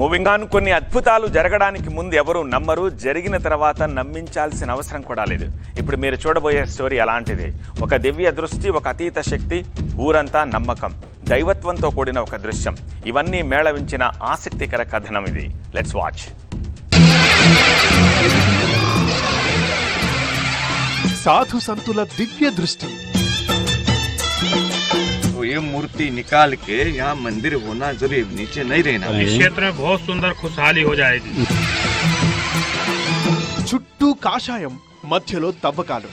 Moving on కొన్ని అద్భుతాలు జరగడానికి ముందు ఎవరు నమ్మరు జరిగిన తర్వాత నమ్మించాల్సిన అవసరం కూడా లేదు. ఇప్పుడు మీరు చూడబోయే స్టోరీ అలాంటిది. ఒక దివ్య దృష్టి ఒక అతీత శక్తి ఊరంతా నమ్మకం దైవత్వంతో కూడిన ఒక దృశ్యం. ఇవన్నీ మేళవించిన ఆసక్తికర కథనం ఇది. లెట్స్ వాచ్ సాధు సంతుల దివ్య దృష్టి. ये मूर्ति निकाल के यहाँ मंदिर होना जरूरी नीचे नहीं रहना इस क्षेत्र में बहुत सुंदर खुशहाली हो जाएगी చుట్టూ కాషాయం మధ్యలో తవ్వకాలు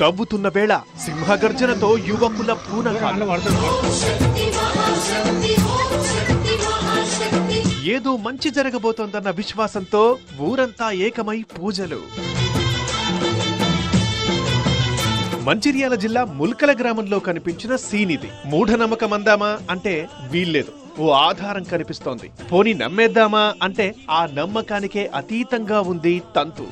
తవ్వుతున్న వేళ సింహగర్జనతో యువకుల పూనకాలు ఏదో మంచి జరగబోతోందన్న విశ్వాసంతో ఊరంతా ఏకమై పూజలు మంచిర్యాల జిల్లా ముల్కల గ్రామంలో కనిపించిన సీన్ ఇది మూఢనమ్మకం అందామా అంటే వీల్లేదు. ఓ ఆధారం కనిపిస్తోంది. పోని నమ్మేద్దామా అంటే ఆ నమ్మకానికే అతీతంగా ఉంది తంతు.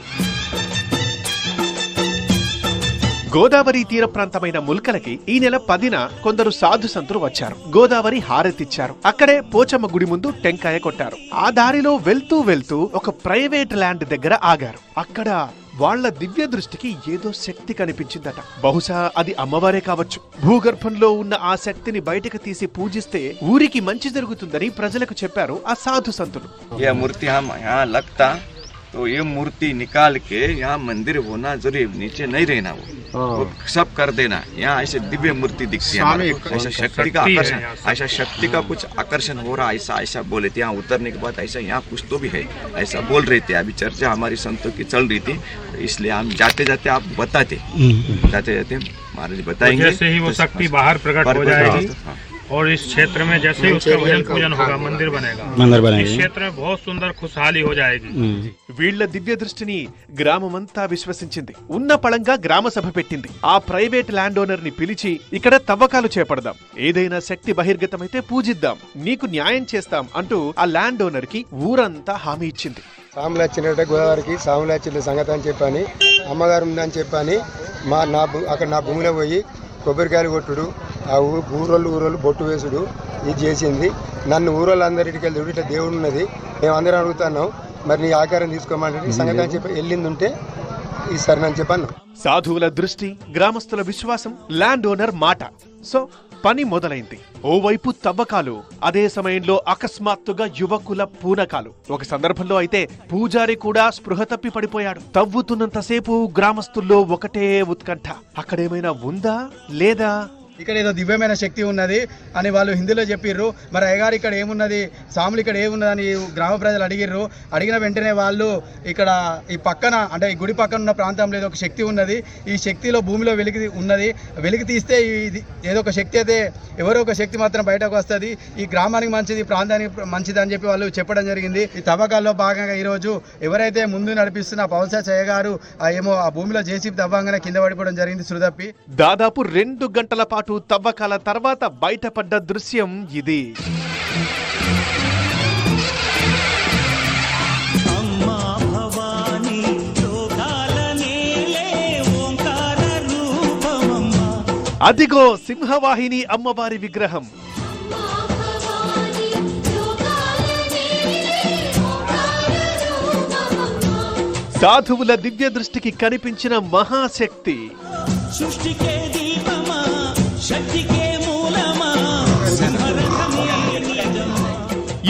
గోదావరి తీర ప్రాంతమైన ముల్కలకి ఈ నెల పదిన కొందరు సాధు సంతులు వచ్చారు. గోదావరి హారెత్తిచ్చారు అక్కడే పోచమ్మ గుడి ముందు టెంకాయ కొట్టారు. ఆ దారిలో వెళ్తూ వెళ్తూ ఒక ప్రైవేట్ ల్యాండ్ దగ్గర ఆగారు. అక్కడ వాళ్ళ దివ్య దృష్టికి ఏదో శక్తి కనిపించిందట. బహుశా అది అమ్మవారే కావచ్చు. భూగర్భంలో ఉన్న ఆ శక్తిని బయటకు తీసి పూజిస్తే ఊరికి మంచి జరుగుతుందని ప్రజలకు చెప్పారు ఆ సాధు సంతులు. तो ये मूर्ति निकाल के यहाँ मंदिर होना ज़रूरी नीचे नहीं रहना वो। वो सब कर देना। यहाँ ऐसे दिव्य मूर्ति दिखती है ऐसा शक्ति का आकर्षण ऐसा शक्ति का कुछ आकर्षण हो रहा ऐसा ऐसा बोले थे। यहाँ उतरने के बाद ऐसा यहाँ कुछ तो भी है। ऐसा बोल रहे थे। अभी चर्चा हमारी संतों की चल रही थी। तो इसलिए हम जाते जाते आप बताते। जाते जाते महाराज बताएँगे। जैसे ही वो तो शक्ति बाहर प्रकट हो जाएगी। हाँ। और इस क्षेत्र में जैसे ही उसका भजन पूजन होगा मंदिर बनेगा मंदिर इस बनेगी क्षेत्र में बहुत सुंदर खुशहाली हो जाएगी వీళ్ల దివ్య దృష్టిని గ్రామమంతా విశ్వసించింది ఉన్న పళంగా గ్రామ సభ పెట్టింది ఆ ప్రైవేట్ ల్యాండ్ ఓనర్ ని పిలిచి ఇక్కడ తవ్వకాలు చేపడదాం ఏదైనా శక్తి బహిర్గతమైతే పూజిద్దాం నీకు న్యాయం చేస్తాం అంటూ ఆ ల్యాండ్ ఓనర్ కి ఊరంతా హామీ ఇచ్చింది సాములు వచ్చినట్టే గోదావరికి సాములు వచ్చిన సంగతి అని చెప్పని అమ్మగారు ఉందని చెప్పని మా నా భూ- అక్కడ నా భూమిలో పోయి కొబ్బరికాయలు కొట్టుడు ఆ ఊరోళ్ళు ఊరోళ్ళు బొట్టు వేసుడు ఇది చేసింది. నన్ను ఊరోళ్ళందరికీ వెళ్ళి ఇట్లా దేవుడు ఉన్నది. మేము అందరం అడుగుతున్నాం మరి నీ ఆకారం తీసుకోమంటే సంగతి అని చెప్పి వెళ్ళింది ఉంటే ఈ సరేనని చెప్పాను సాధువుల దృష్టి గ్రామస్తుల విశ్వాసం ల్యాండ్ ఓనర్ మాట. సో పని మొదలైంది. ఓవైపు తవ్వకాలు అదే సమయంలో అకస్మాత్తుగా యువకుల పూనకాలు. ఒక సందర్భంలో అయితే పూజారి కూడా స్పృహ తప్పి పడిపోయాడు. తవ్వుతున్నంతసేపు గ్రామస్తుల్లో ఒకటే ఉత్కంఠ. అక్కడేమైనా ఉందా లేదా ఇక్కడ ఏదో దివ్యమైన శక్తి ఉన్నది అని వాళ్ళు హిందీలో చెప్పిర్రు. మరి అయ్యగారు ఇక్కడ ఏమున్నది? సాములు ఇక్కడ ఏమున్నదని గ్రామ ప్రజలు అడిగిర్రు. అడిగిన వెంటనే వాళ్ళు ఇక్కడ ఈ పక్కన అంటే ఈ గుడి పక్కన ఉన్న ప్రాంతంలో ఏదో ఒక శక్తి ఉన్నది. ఈ శక్తిలో భూమిలో వెలికి ఉన్నది. వెలికి తీస్తే ఇది ఏదో ఒక శక్తి అయితే ఎవరో ఒక శక్తి మాత్రం బయటకు వస్తుంది. ఈ గ్రామానికి మంచిది ప్రాంతానికి మంచిది అని చెప్పి వాళ్ళు చెప్పడం జరిగింది. ఈ తవ్వకాల్లో భాగంగా ఈరోజు ఎవరైతే ముందు నడిపిస్తున్న పవన్సా చేయగారు గారు ఆ ఏమో ఆ భూమిలో జేసీబీ తవ్వంగానే కింద పడిపోవడం జరిగింది సురదప్పి దాదాపు రెండు గంటల పాటు తవ్వకాల తర్వాత బయటపడ్డ దృశ్యం ఇది. అదిగో సింహవాహిని అమ్మవారి విగ్రహం. సాధువుల దివ్య దృష్టికి కనిపించిన మహాశక్తి. సృష్టికే దీపమా శక్తికే మూలమా?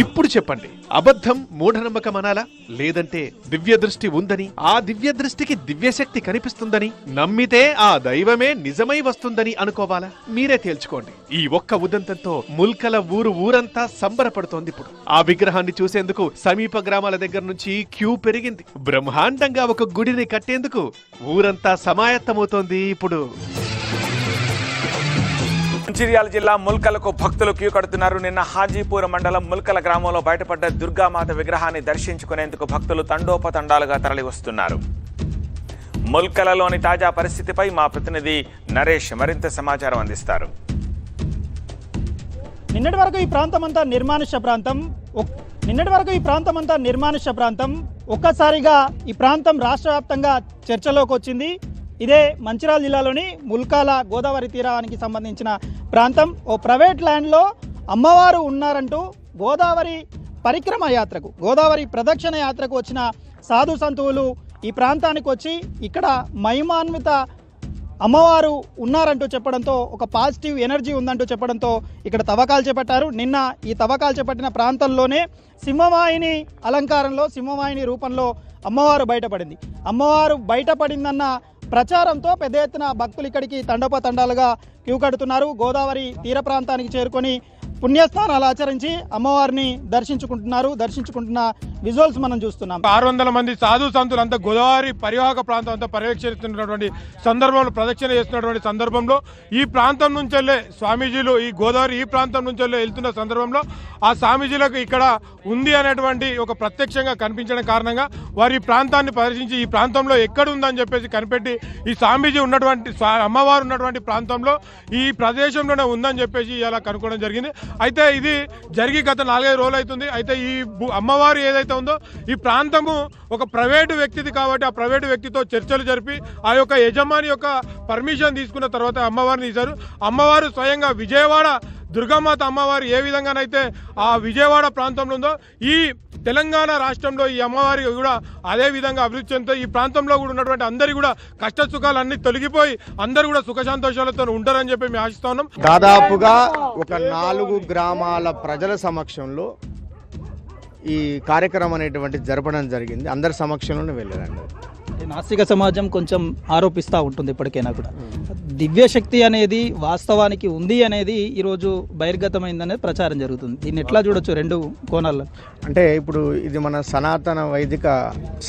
ఇప్పుడు చెప్పండి అబద్ధం మూఢనమ్మకం అనాలా లేదంటే దివ్య దృష్టి ఉందని ఆ దివ్య దృష్టికి దివ్యశక్తి కనిపిస్తుందని నమ్మితే ఆ దైవమే నిజమై వస్తుందని అనుకోవాలా? మీరే తేల్చుకోండి ఈ ఒక్క ఉదంతంతో ముల్కల ఊరు ఊరంతా సంబరపడుతోంది ఇప్పుడు. ఆ విగ్రహాన్ని చూసేందుకు సమీప గ్రామాల దగ్గర నుంచి క్యూ పెరిగింది. బ్రహ్మాండంగా ఒక గుడిని కట్టేందుకు ఊరంతా సమాయత్తమవుతోంది ఇప్పుడు. మంచిర్యాల జిల్లా ముల్కలకు భక్తులు క్యూ కడుతున్నారు. నిన్న హాజీపూర్ మండలం ముల్కల గ్రామంలో బయటపడ్డ దుర్గామాత విగ్రహాన్ని దర్శించుకునేందుకు భక్తులు తండోపతండాలుగా తరలి వస్తున్నారు ముల్కలలోని తాజా పరిస్థితిపై మా ప్రతినిధి నరేష్ మరింత సమాచారం అందిస్తారు. నిన్నటి వరకు ఈ ప్రాంతం అంతా నిర్మానుష్య ప్రాంతం. నిన్నటి వరకు ఈ ప్రాంతం అంతా నిర్మానుష్య ప్రాంతం. ఒక్కసారిగా ఈ ప్రాంతం రాష్ట్ర వ్యాప్తంగా చర్చలోకి వచ్చింది ఇదే మంచిర్యాల జిల్లాలోని ముల్కాల గోదావరి తీరానికి సంబంధించిన ప్రాంతం. ఓ ప్రైవేట్ ల్యాండ్లో అమ్మవారు ఉన్నారంటూ గోదావరి పరిక్రమ యాత్రకు గోదావరి ప్రదక్షిణ యాత్రకు వచ్చిన సాధు సంతువులు ఈ ప్రాంతానికి వచ్చి ఇక్కడ మహిమాన్విత అమ్మవారు ఉన్నారంటూ చెప్పడంతో ఒక పాజిటివ్ ఎనర్జీ ఉందంటూ చెప్పడంతో ఇక్కడ తవ్వకాలు చేపట్టారు. నిన్న ఈ తవ్వకాలు చేపట్టిన ప్రాంతంలోనే సింహవాహిని అలంకారంలో సింహవాహిని రూపంలో అమ్మవారు బయటపడింది. అమ్మవారు బయటపడిందన్న ప్రచారంతో పెద్ద ఎత్తున భక్తులు ఇక్కడికి తండోపతండాలుగా క్యూ కడుతున్నారు. గోదావరి తీర ప్రాంతానికి చేరుకొని పుణ్యస్నానాలు ఆచరించి అమ్మవారిని దర్శించుకుంటున్నారు. దర్శించుకుంటున్న విజువల్స్ మనం చూస్తున్నాం. ఆరు వందల మంది సాధు సంతులు అంతా గోదావరి పరివాహక ప్రాంతం అంతా పర్యవేక్షిస్తున్నటువంటి సందర్భంలో ప్రదక్షిణ చేస్తున్నటువంటి సందర్భంలో ఈ ప్రాంతం నుంచి వెళ్ళే స్వామీజీలు ఈ గోదావరి ఈ ప్రాంతం నుంచి వెళ్ళే వెళ్తున్న సందర్భంలో ఆ స్వామీజీలకు ఇక్కడ ఉంది అనేటువంటి ఒక ప్రత్యక్షంగా కనిపించడం కారణంగా వారి ఈ ప్రాంతాన్ని పరిశీలించి ఈ ప్రాంతంలో ఎక్కడ ఉందని చెప్పేసి కనిపెట్టి ఈ స్వామీజీ ఉన్నటువంటి అమ్మవారు ఉన్నటువంటి ప్రాంతంలో ఈ ప్రదేశంలోనే ఉందని చెప్పేసి ఇలా కనుక్కోవడం జరిగింది. అయితే ఇది జరిగి గత నాలుగైదు రోజులు అవుతుంది అయితే ఈ అమ్మవారు ఏదైతే ఉందో ఈ ప్రాంతము ఒక ప్రైవేటు వ్యక్తిది కాబట్టి ఆ ప్రైవేటు వ్యక్తితో చర్చలు జరిపి ఆ యొక్క యజమాని యొక్క పర్మిషన్ తీసుకున్న తర్వాత అమ్మవారిని తీశారు. అమ్మవారు స్వయంగా విజయవాడ దుర్గామాత అమ్మవారు ఏ విధంగానైతే ఆ విజయవాడ ప్రాంతంలో ఉందో ఈ తెలంగాణ రాష్ట్రంలో ఈ అమ్మవారి కూడా అదే విధంగా అభివృద్ధి చెందుతాయి. ఈ ప్రాంతంలో కూడా ఉన్నటువంటి అందరి కూడా కష్ట సుఖాలు అన్ని తొలగిపోయి అందరు కూడా సుఖ సంతోషాలతో ఉంటారని చెప్పి మేము ఆశిస్తా ఉన్నాం. దాదాపుగా ఒక నాలుగు గ్రామాల ప్రజల సమక్షంలో ఈ కార్యక్రమం అనేటువంటి జరపడం జరిగింది. అందరి సమక్షంలోనే వెళ్ళారండి. నాస్తిక సమాజం కొంచెం ఆరోపిస్తూ ఉంటుంది ఇప్పటికైనా కూడా. దివ్యశక్తి అనేది వాస్తవానికి ఉంది అనేది ఈరోజు బహిర్గతమైందనేది ప్రచారం జరుగుతుంది. దీన్ని ఎట్లా చూడొచ్చు రెండు కోణాల్లో? అంటే ఇప్పుడు ఇది మన సనాతన వైదిక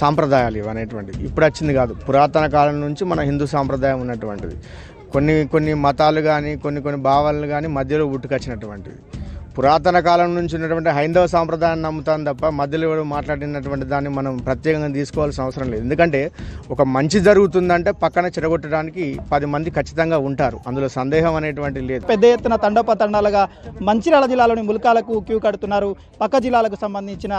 సాంప్రదాయాలు ఇవి అనేటువంటిది. ఇప్పుడు వచ్చింది కాదు. పురాతన కాలం నుంచి మన హిందూ సాంప్రదాయం ఉన్నటువంటిది. కొన్ని కొన్ని మతాలు కానీ కొన్ని కొన్ని భావాలు కానీ మధ్యలో పుట్టుకొచ్చినటువంటివి పురాతన కాలం నుంచి ఉన్నటువంటి హైందవ సాంప్రదాయాన్ని నమ్ముతాను తప్ప మధ్యలో ఎవరు మాట్లాడినటువంటి దాన్ని మనం ప్రత్యేకంగా తీసుకోవాల్సిన అవసరం లేదు. ఎందుకంటే ఒక మంచి జరుగుతుందంటే పక్కన చెడగొట్టడానికి పది మంది ఖచ్చితంగా ఉంటారు. అందులో సందేహం అనేటువంటి లేదు. పెద్ద ఎత్తున తండోపతండాలుగా మంచిర్యాల జిల్లాలోని ములకాలకు క్యూ కడుతున్నారు. పక్క జిల్లాలకు సంబంధించిన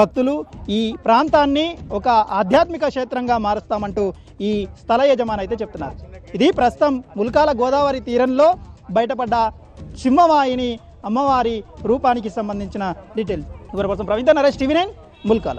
భక్తులు ఈ ప్రాంతాన్ని ఒక ఆధ్యాత్మిక క్షేత్రంగా మారుస్తామంటూ ఈ స్థల యజమాని అయితే చెప్తున్నారు. ఇది ప్రస్తుతం ములకాల గోదావరి తీరంలో బయటపడ్డ సింహవాయిని అమ్మవారి రూపానికి సంబంధించిన డీటెయిల్స్. ఇవరి కోసం ప్రవీణ్ నరేష్ టీవీ నైన్ ముల్కాల.